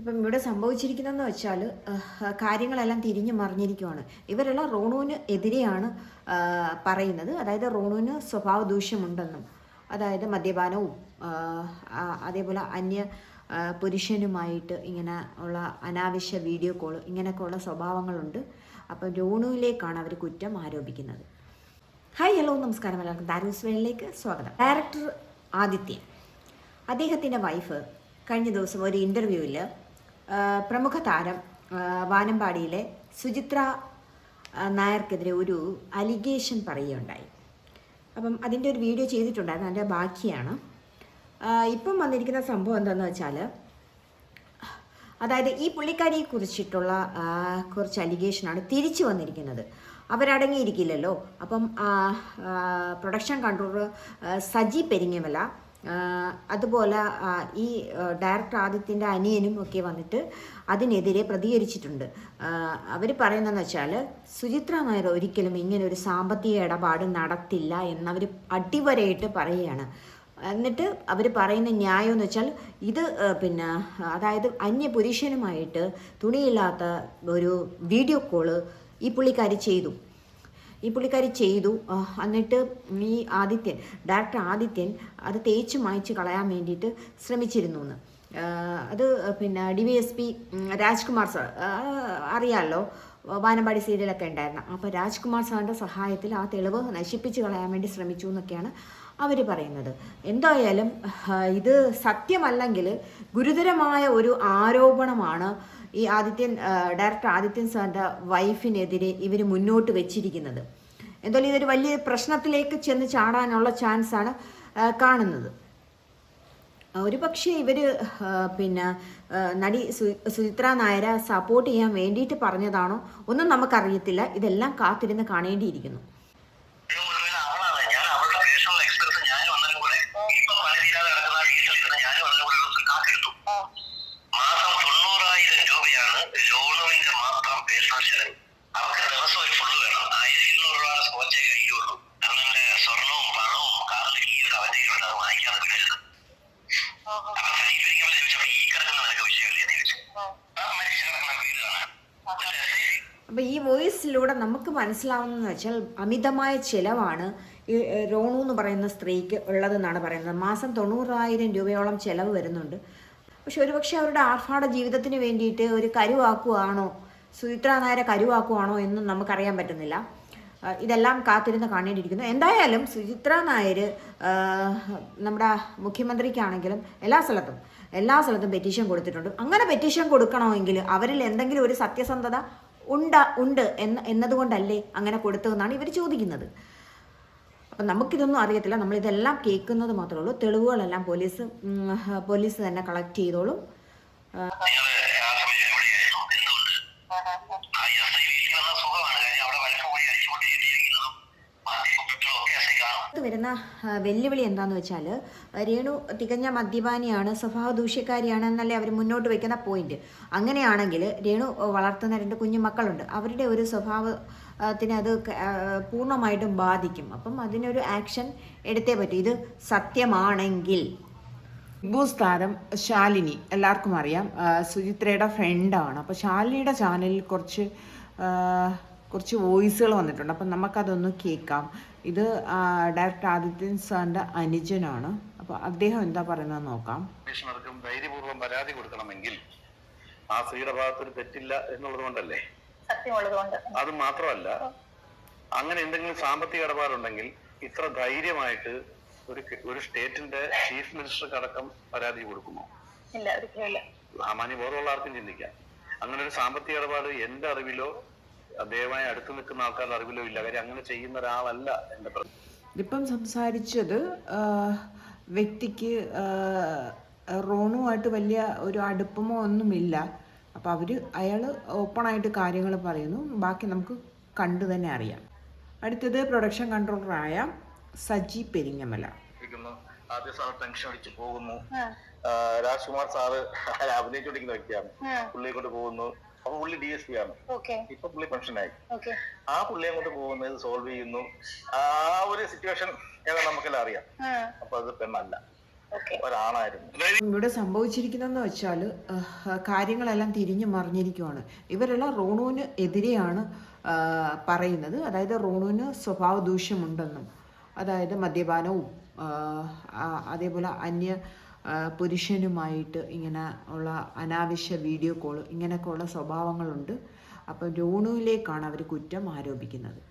ഇപ്പം ഇവിടെ സംഭവിച്ചിരിക്കുന്നതെന്ന് വെച്ചാൽ കാര്യങ്ങളെല്ലാം തിരിഞ്ഞു മറിഞ്ഞിരിക്കുവാണ്. ഇവരെല്ലാം റോണുവിന് എതിരെയാണ് പറയുന്നത്. അതായത് റോണുവിന് സ്വഭാവ ദൂഷ്യമുണ്ടെന്നും അതായത് മദ്യപാനവും അതേപോലെ അന്യ പുരുഷനുമായിട്ട് ഇങ്ങനെ ഉള്ള അനാവശ്യ വീഡിയോ കോൾ ഇങ്ങനെയൊക്കെ ഉള്ള സ്വഭാവങ്ങളുണ്ട്. അപ്പം രോണുവിലേക്കാണ് അവർ കുറ്റം ആരോപിക്കുന്നത്. ഹായ് ഹലോ നമസ്കാരം എല്ലാവർക്കും. ദാരൂസ് വേളിലേക്ക് സ്വാഗതം. ഡയറക്ടർ ആദിത്യൻ അദ്ദേഹത്തിന്റെ വൈഫ് കഴിഞ്ഞ ദിവസം ഒരു ഇന്റർവ്യൂവിൽ പ്രമുഖ താരം വാനമ്പാടിയിലെ സുചിത്ര നായർക്കെതിരെ ഒരു അലിഗേഷൻ പറയുകയുണ്ടായി. അപ്പം അതിന്റെ ഒരു വീഡിയോ ചെയ്തിട്ടുണ്ടായിരുന്നു അതിന്റെ ബാക്കിയാണ്. ഇപ്പം വന്നിരിക്കുന്ന സംഭവം എന്താണെന്ന് വെച്ചാൽ അതായത് ഈ പുള്ളിക്കാരിയെ കുറിച്ചിട്ടുള്ള കുറച്ച് അലിഗേഷനാണ് തിരിച്ചു വന്നിരിക്കുന്നത്. അവരടങ്ങിയിരിക്കില്ലല്ലോ. അപ്പം പ്രൊഡക്ഷൻ കൺട്രോളർ സജി പെരിങ്ങമല അതുപോലെ ഈ ഡയറക്ടർ ആദിത്യന്റെ അനിയനും ഒക്കെ വന്നിട്ട് അതിനെതിരെ പ്രതികരിച്ചിട്ടുണ്ട്. അവർ പറയുന്നതെന്ന് വെച്ചാൽ സുചിത്ര നായർ ഒരിക്കലും ഇങ്ങനെ ഒരു സാമ്പത്തിക ഇടപാട് നടത്തില്ല എന്നവർ അടിവരയിട്ട് പറയുകയാണ്. എന്നിട്ട് അവർ പറയുന്ന ന്യായം എന്ന് വെച്ചാൽ ഇത് പിന്നെ അതായത് അന്യ പുരുഷനുമായിട്ട് തുണിയില്ലാത്ത ഒരു വീഡിയോ കോൾ ഈ പുള്ളിക്കാരി ചെയ്തു. ഈ പുള്ളിക്കാരി ചെയ്തു. എന്നിട്ട് ഈ ആദിത്യൻ ഡയറക്ടർ ആദിത്യൻ അത് തേച്ച് മായ്ച്ച് കളയാൻ വേണ്ടിയിട്ട് ശ്രമിച്ചിരുന്നു എന്ന് അത് പിന്നെ D V S P Rajkumar sir അറിയാമല്ലോ വാനമ്പാടി സീരിയലൊക്കെ ഉണ്ടായിരുന്നു. അപ്പോൾ രാജ്കുമാർ സാറിന്റെ സഹായത്തിൽ ആ തെളിവ് നശിപ്പിച്ച് കളയാൻ വേണ്ടി ശ്രമിച്ചു എന്നൊക്കെയാണ് അവർ പറയുന്നത്. എന്തായാലും ഇത് സത്യമല്ലെങ്കിൽ ഗുരുതരമായ ഒരു ആരോപണമാണ് ഈ ആദിത്യൻ ഡയറക്ടർ ആദിത്യൻ സാറിന്റെ വൈഫിനെതിരെ ഇവർ മുന്നോട്ട് വെച്ചിരിക്കുന്നത്. എന്തായാലും ഇതൊരു വലിയ പ്രശ്നത്തിലേക്ക് ചെന്ന് ചാടാനുള്ള ചാൻസാണ് കാണുന്നത്. ഒരു പക്ഷേ ഇവർ പിന്നെ നടി സുചിത്ര നായരെ സപ്പോർട്ട് ചെയ്യാൻ വേണ്ടിയിട്ട് പറഞ്ഞതാണോ ഒന്നും നമുക്കറിയത്തില്ല. ഇതെല്ലാം കാത്തിരുന്ന് കാണേണ്ടിയിരിക്കുന്നു. അപ്പോൾ ഈ വോയിസിലൂടെ നമുക്ക് മനസ്സിലാവുന്നതെന്ന് വെച്ചാൽ അമിതമായ ചിലവാണ് ഈ റോണു എന്ന് പറയുന്ന സ്ത്രീക്ക് ഉള്ളതെന്നാണ് പറയുന്നത്. മാസം തൊണ്ണൂറായിരം രൂപയോളം ചിലവ് വരുന്നുണ്ട്. പക്ഷെ ഒരുപക്ഷെ അവരുടെ ആർഭാട ജീവിതത്തിന് വേണ്ടിയിട്ട് ഒരു കരുവാക്കുവാണോ സുചിത്ര നായരെ കരുവാക്കുവാണോ എന്നും നമുക്കറിയാൻ പറ്റുന്നില്ല. ഇതെല്ലാം കാത്തിരുന്ന് കാണേണ്ടിയിരിക്കുന്നു. എന്തായാലും സുചിത്ര നായർ നമ്മുടെ മുഖ്യമന്ത്രിക്കാണെങ്കിലും എല്ലാ സ്ഥലത്തും എല്ലാ സ്ഥലത്തും പെറ്റീഷൻ കൊടുത്തിട്ടുണ്ട്. അങ്ങനെ പെറ്റീഷൻ കൊടുക്കണമെങ്കിൽ അവരിൽ എന്തെങ്കിലും ഒരു സത്യസന്ധത ഉണ്ട ഉണ്ട് എന്ന് എന്നതുകൊണ്ടല്ലേ അങ്ങനെ കൊടുത്തതെന്നാണ് ഇവർ ചോദിക്കുന്നത്. അപ്പം നമുക്കിതൊന്നും അറിയത്തില്ല. നമ്മളിതെല്ലാം കേൾക്കുന്നത് മാത്രമേ ഉള്ളൂ. തെളിവുകളെല്ലാം പോലീസ് പോലീസ് തന്നെ കളക്ട് ചെയ്തോളും. അടുത്ത് വരുന്ന വെല്ലുവിളി എന്താന്ന് വെച്ചാൽ രേണു തികഞ്ഞ മദ്യപാനിയാണ് സ്വഭാവ ദൂഷ്യക്കാരിയാണ് എന്നല്ലേ അവർ മുന്നോട്ട് വയ്ക്കുന്ന പോയിന്റ് അങ്ങനെയാണെങ്കിൽ രേണു വളർത്തുന്ന രണ്ട് കുഞ്ഞു മക്കളുണ്ട്. അവരുടെ ഒരു സ്വഭാവത്തിന് അത് പൂർണമായിട്ടും ബാധിക്കും. അപ്പം അതിനൊരു ആക്ഷൻ എടുത്തേ പറ്റൂ. ഇത് സത്യമാണെങ്കിൽ. ബിഗ് ബോസ് താരം ശാലിനി എല്ലാവർക്കും അറിയാം. സുചിത്രയുടെ ഫ്രണ്ടാണ് അപ്പോൾ ശാലിനിയുടെ ചാനലിൽ കുറച്ച് കുറച്ച് വോയിസുകൾ വന്നിട്ടുണ്ട്. അപ്പം നമുക്കതൊന്ന് കേൾക്കാം. ഇത് ഡയറക്ടർ ആദിത്യൻ സാറിന്റെ അനുജനാണ്. അപ്പോൾ അദ്ദേഹം എന്താ പറയുന്നത് നോക്കാം. കമ്മീഷണർക്കും ധൈര്യപൂർവം പരാതി കൊടുക്കണമെങ്കിൽ ആ സ്ത്രീയുടെ ഭാഗത്തൊരു തെറ്റില്ല എന്നുള്ളത് കൊണ്ടല്ലേ? അത് മാത്രമല്ല അങ്ങനെ എന്തെങ്കിലും സാമ്പത്തിക ഇടപാടുണ്ടെങ്കിൽ ഇത്ര ധൈര്യമായിട്ട് ഒരു ഒരു സ്റ്റേറ്റിന്റെ ചീഫ് മിനിസ്റ്റർക്ക് അടക്കം പരാതി കൊടുക്കുമോ? സാമാന്യ ബോധമുള്ള ആർക്കും ചിന്തിക്കാം. അങ്ങനെ ഒരു സാമ്പത്തിക ഇടപാട് എന്റെ അറിവിലോ അദ്ദേഹമായി അടുത്ത് നിൽക്കുന്ന ആൾക്കാരുടെ അറിവിലോ ഇല്ല. കാര്യം അങ്ങനെ ചെയ്യുന്ന ഒരാളല്ല എന്റെ പ്ര- ഇതിപ്പം സംസാരിച്ചത് വ്യക്തിക്ക് റോണുമായിട്ട് വലിയ ഒരു അടുപ്പമോ ഒന്നുമില്ല. അപ്പോൾ അവർ ഓപ്പൺ ആയിട്ട് കാര്യങ്ങൾ പറയുന്നു. ബാക്കി നമുക്ക് കണ്ടു തന്നെ അറിയാം. അടുത്തത് പ്രൊഡക്ഷൻ കൺട്രോളറായ സജി പെരിങ്ങമല. ആദ്യ സാർ ടെൻഷൻ അടിച്ച് പോകുന്നു. രാജ്കുമാർ സാറ് അഭിനയിച്ചുകൊണ്ടിരിക്കുന്ന വ്യക്തിയാണ്. പുള്ളിയെ കൊണ്ട് പോകുന്നു. അപ്പൊ പുള്ളി ഡി എസ് പി ആണ്. ഓക്കെ ഇപ്പൊ പുള്ളി പെൻഷനായി ഓക്കെ ആ പുള്ളിയെ കൊണ്ട് പോകുന്നത് സോൾവ് ചെയ്യുന്നു. ആ ഒരു സിറ്റുവേഷൻ ഏതാ നമുക്കെല്ലാം അറിയാം. അപ്പൊ അത് പെണ്ണല്ല. ഇവിടെ സംഭവിച്ചിരിക്കുന്നതെന്ന് വെച്ചാൽ കാര്യങ്ങളെല്ലാം തിരിഞ്ഞു മറിഞ്ഞിരിക്കുവാണ്. ഇവരെല്ലാം റോണുവിന് എതിരെയാണ് പറയുന്നത്. അതായത് റോണുവിന് സ്വഭാവ ദൂഷ്യമുണ്ടെന്നും അതായത് മദ്യപാനവും അതേപോലെ അന്യ പുരുഷനുമായിട്ട് ഇങ്ങനെ ഉള്ള അനാവശ്യ വീഡിയോ കോൾ ഇങ്ങനെയൊക്കെ സ്വഭാവങ്ങളുണ്ട്. അപ്പം രോണുവിലേക്കാണ് അവർ കുറ്റം ആരോപിക്കുന്നത്.